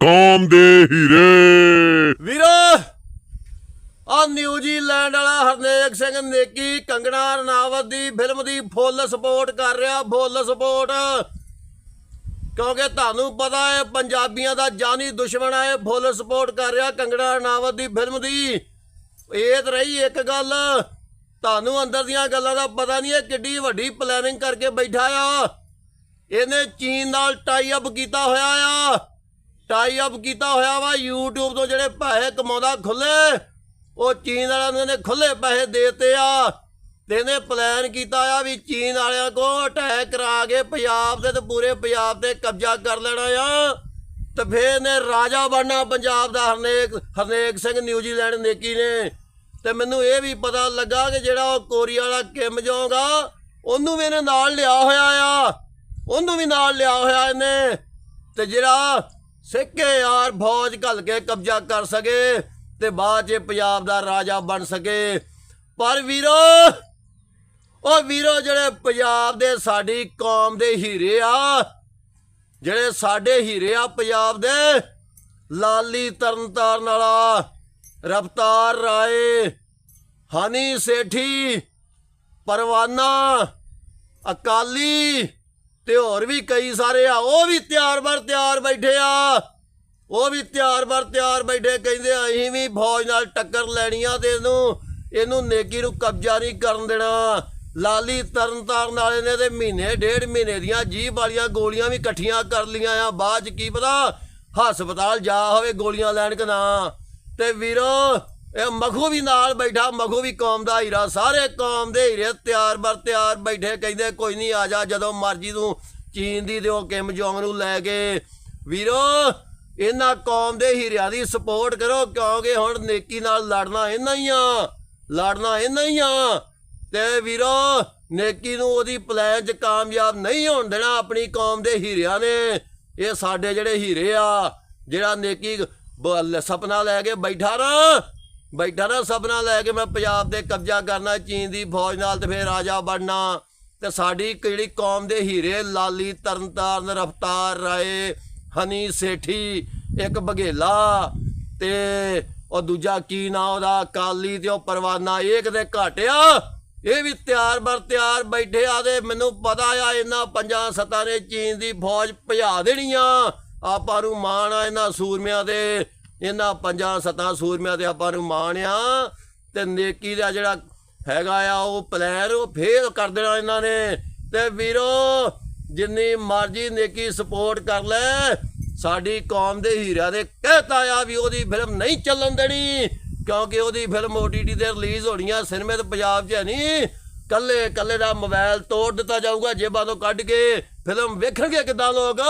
ਕੌਮ ਦੇ ਹੀਰੇ। ਵੀਰੋ ਆ ਨਿਊਜ਼ੀਲੈਂਡ ਵਾਲਾ ਹਰਨੇਕ ਸਿੰਘ ਨੇਕੀ ਕੰਗਣਾ ਰਣਾਵਤ ਦੀ ਫਿਲਮ ਦੀ ਫੁੱਲ ਸਪੋਰਟ ਕਰ ਰਿਹਾ ਫੁੱਲ ਸਪੋਰਟ ਕਿਉਂਕਿ ਤੁਹਾਨੂੰ ਪਤਾ ਹੈ, ਪੰਜਾਬੀਆਂ ਦਾ ਜਾਨੀ ਦੁਸ਼ਮਣ ਹੈ ਫੁੱਲ ਸਪੋਰਟ ਕਰ ਰਿਹਾ ਕੰਗਣਾ ਰਣਾਵਤ ਦੀ ਫਿਲਮ ਦੀ। ਇਹ ਤਾਂ ਰਹੀ ਇੱਕ ਗੱਲ, ਤੁਹਾਨੂੰ ਅੰਦਰ ਦੀਆਂ ਗੱਲਾਂ ਦਾ ਪਤਾ ਨਹੀਂ ਹੈ, ਕਿੱਡੀ ਵੱਡੀ ਪਲੈਨਿੰਗ ਕਰਕੇ ਬੈਠਾ ਆ। ਇਹਨੇ ਚੀਨ ਨਾਲ ਟਾਈ ਅਪ ਕੀਤਾ ਹੋਇਆ ਆ। ਟਾਈ ਅਪ ਕੀਤਾ ਹੋਇਆ ਵਾ YouTube ਤੋਂ ਜਿਹੜੇ ਪੈਸੇ ਕਮਾਉਂਦਾ ਖੁੱਲੇ। ਉਹ ਚੀਨ ਵਾਲਿਆਂ ਨੂੰ ਇਹਨੇ ਖੁੱਲੇ ਪੈਸੇ ਦੇਤੇ ਆ। ਤੇ ਇਹਨੇ ਪਲਾਨ ਕੀਤਾ ਆ ਵੀ ਚੀਨ ਵਾਲਿਆਂ ਕੋ ਅਟੈਕ ਕਰਾ ਕੇ ਪੰਜਾਬ ਦੇ ਤੇ ਪੂਰੇ ਪੰਜਾਬ ਤੇ ਕਬਜ਼ਾ ਕਰ ਲੈਣਾ ਆ। ਤੇ ਫੇਰ ਇਹਨੇ ਰਾਜਾ ਬਣਨਾ ਪੰਜਾਬ ਦਾ ਹਰਨੇਕ ਹਰਨੇਕ ਸਿੰਘ ਨਿਊਜ਼ੀਲੈਂਡ ਨੇਕੀ ਨੇ। ਤੇ ਮੈਨੂੰ ਇਹ ਵੀ ਪਤਾ ਲੱਗਾ ਕਿ ਜਿਹੜਾ ਉਹ ਕੋਰੀਆ ਵਾਲਾ ਕਿਮ ਜੋਂਗ ਉਹਨੂੰ ਵੀ ਇਹਨੇ ਨਾਲ ਲਿਆ ਹੋਇਆ ਆ। ਉਹਨੂੰ ਵੀ ਨਾਲ ਲਿਆ ਹੋਇਆ ਇਹਨੇ। ਤੇ ਜਿਹੜਾ ਸਿੱਕੇ ਯਾਰ, ਫੌਜ ਘੱਲ ਕੇ ਕਬਜ਼ਾ ਕਰ ਸਕੇ ਤੇ ਬਾਅਦ 'ਚ ਪੰਜਾਬ ਦਾ ਰਾਜਾ ਬਣ ਸਕੇ। ਪਰ ਵੀਰੋ, ਉਹ ਵੀਰੋ ਜਿਹੜੇ ਪੰਜਾਬ ਦੇ ਸਾਡੀ ਕੌਮ ਦੇ ਹੀਰੇ ਆ, ਜਿਹੜੇ ਸਾਡੇ ਹੀਰੇ ਆ ਪੰਜਾਬ ਦੇ, ਲਾਲੀ ਤਰਨਤਾਰਨ ਵਾਲਾ ਰਫਤਾਰ ਰਾਏ, ਹਨੀ ਸੇਠੀ, ਪਰਵਾਨਾ, ਅਕਾਲੀ ਤੇ ਹੋਰ ਵੀ ਕਈ ਸਾਰੇ ਆ, ਉਹ ਵੀ ਤਿਆਰ ਬਰ ਤਿਆਰ ਬੈਠੇ ਆ। ਉਹ ਵੀ ਤਿਆਰ ਬਰ ਤਿਆਰ ਬੈਠੇ, ਕਹਿੰਦੇ ਅਸੀਂ ਵੀ ਫੌਜ ਨਾਲ ਟੱਕਰ ਲੈਣੀ ਆ ਤੇ ਇਹਨੂੰ ਇਹਨੂੰ ਨੇਕੀ ਨੂੰ ਕਬਜ਼ਾ ਨਹੀਂ ਕਰਨ ਦੇਣਾ। ਲਾਲੀ ਤਰਨਤਾਰਨ ਵਾਲੇ ਨੇ ਤੇ ਮਹੀਨੇ, ਡੇਢ ਮਹੀਨੇ ਦੀਆਂ ਜੀਭ ਵਾਲੀਆਂ ਗੋਲੀਆਂ ਵੀ ਇਕੱਠੀਆਂ ਕਰ ਲੀਆਂ ਆ। ਬਾਅਦ ਚ ਕੀ ਪਤਾ, ਹਸਪਤਾਲ ਜਾ ਹੋਵੇ ਗੋਲੀਆਂ ਲੈਣ ਕਿ ਨਾ। ਤੇ ਵੀਰੋ ਇਹ ਮਖੂ ਵੀ ਨਾਲ ਬੈਠਾ, ਮਖੂ ਵੀ ਕੌਮ ਦਾ ਹੀਰਾ, ਸਾਰੇ ਕੌਮ ਦੇ ਹੀਰੇ ਤਿਆਰ ਬਰ ਤਿਆਰ ਬੈਠੇ, ਕਹਿੰਦੇ ਕੋਈ ਨਹੀਂ ਆ ਜਾ, ਜਦੋਂ ਮਰਜ਼ੀ ਤੂੰ ਚੀਨ ਦੀ ਤੇ ਉਹ ਕਿਮ ਜੋਂਗ ਨੂੰ ਲੈ ਕੇ। ਵੀਰੋ, ਇਹਨਾਂ ਕੌਮ ਦੇ ਹੀਰਿਆਂ ਦੀ ਸਪੋਰਟ ਕਰੋ, ਕਿਉਂਕਿ ਹੁਣ ਨੇਕੀ ਨਾਲ ਲੜਨਾ ਇਹਨਾਂ ਹੀ ਆ, ਲੜਨਾ ਇਹਨਾਂ ਹੀ ਆ। ਤੇ ਵੀਰੋ, ਨੇਕੀ ਨੂੰ ਉਹਦੀ ਪਲਾਨ 'ਚ ਕਾਮਯਾਬ ਨਹੀਂ ਹੋਣ ਦੇਣਾ ਆਪਣੀ ਕੌਮ ਦੇ ਹੀਰਿਆਂ ਨੇ। ਇਹ ਸਾਡੇ ਜਿਹੜੇ ਹੀਰੇ ਆ, ਜਿਹੜਾ ਨੇਕੀ ਸਪਨਾ ਲੈ ਕੇ ਬੈਠਾ ਨਾ ਬੈਠਾ ਨਾ ਸਪਨਾ ਲੈ ਕੇ ਮੈਂ ਪੰਜਾਬ ਤੇ ਕਬਜ਼ਾ ਕਰਨਾ, ਚੀਨ ਦੀ ਫੌਜ ਨਾਲ ਤੇ ਫੇਰ ਰਾਜਾ ਬਣਨਾ। ਤੇ ਸਾਡੀ ਜਿਹੜੀ ਕੌਮ ਦੇ ਹੀਰੇ ਲਾਲੀ, ਤਰਨਤਾਰਨ, ਰਫਤਾਰ ਰਾਏ, ਹਨੀ ਸੇਠੀ, ਇੱਕ ਬਘੇਲਾ ਤੇ ਉਹ ਦੂਜਾ ਕੀ ਨਾ ਉਹਦਾ ਕਾਲੀ ਤੇ ਉਹ ਪਰਵਾਨਾ, ਇਹ ਕਿਤੇ ਘਟਿਆ? ਇਹ ਵੀ ਤਿਆਰ ਬਰ ਤਿਆਰ ਬੈਠੇ ਆ ਤੇ ਮੈਨੂੰ ਪਤਾ ਆ, ਇਹਨਾਂ ਪੰਜਾਂ ਸੱਤਾਂ ਨੇ ਚੀਨ ਦੀ ਫੌਜ ਭਜਾ ਦੇਣੀ ਆ। ਆਪਾਂ ਨੂੰ ਮਾਣ ਆ ਇਹਨਾਂ ਸੂਰਮਿਆਂ ਦੇ ਇਹਨਾਂ ਪੰਜਾਂ ਸੱਤਾਂ ਸੂਰਮਿਆਂ ਤੇ ਆਪਾਂ ਨੂੰ ਮਾਣ ਆ ਤੇ ਨੇਕੀ ਦਾ ਜਿਹੜਾ ਹੈਗਾ ਆ, ਉਹ ਪਲੈਨ ਉਹ ਫੇਲ ਕਰ ਦੇਣਾ ਇਹਨਾਂ ਨੇ। ਤੇ ਵੀਰੋ, ਜਿੰਨੀ ਮਰਜ਼ੀ ਨੇਕੀ ਸਪੋਰਟ ਕਰ ਲੈ, ਸਾਡੀ ਕੌਮ ਦੇ ਹੀਰਿਆਂ ਦੇ ਕਹਤਾ ਆ ਵੀ ਉਹਦੀ ਫਿਲਮ ਨਹੀਂ ਚੱਲਣ ਦੇਣੀ, ਕਿਉਂਕਿ ਉਹਦੀ ਫਿਲਮ OTT ਤੇ ਰਿਲੀਜ਼ ਹੋਣੀ ਆ ਸਿਨੇਮੇ ਤੇ ਪੰਜਾਬ 'ਚ ਹੈ ਨਹੀਂ ਕੱਲੇ ਕੱਲੇ ਦਾ ਮੋਬਾਈਲ ਤੋੜ ਦਿੱਤਾ ਜਾਊਗਾ, ਜੇਬਾਂ ਤੋਂ ਕੱਢ ਕੇ ਫਿਲਮ ਵੇਖਣਗੇ ਕਿਦਾਂ ਲੋਕ।